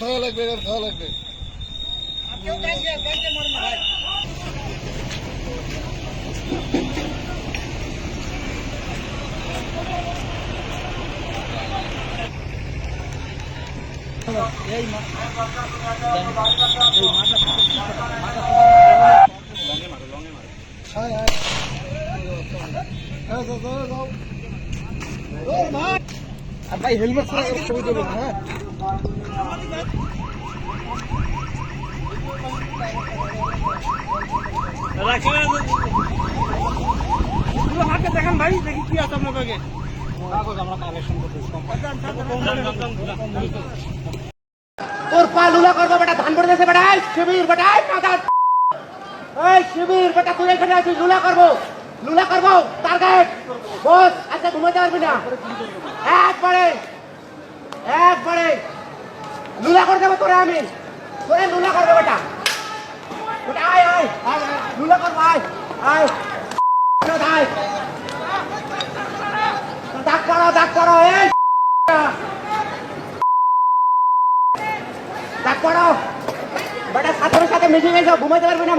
খাওয়া লাগবে খাওয়া লাগবে হায় হায় হ্যাঁ যাও আর ভাই হেলমেট ছাড়া ছবি তুলবেন না, হ্যাঁ হাতে দেখান ভাই দেখি কি আছে আপনার তোর পা লুলা করব বেটা, ধান পড়ে গেছে বেটা। শিবির বেটা, এই মাথা এই শিবির বেটা তুই এখানে আছিস, লুলা করব। লুলা করব টার্গেট বস আচ্ছা ঘুমাতে পারবি না। একবারে একবারে। লুলা করে দেবো তোরে আমি। তোরে লুলা করব বেটা। আয় আয়। লুলা করব, আয় আয়। দাগ পড়ো এই দাগ পড়ো বেটা ছাত্রের সাথে মিশে গেছো ঘুমাইতে পারবি না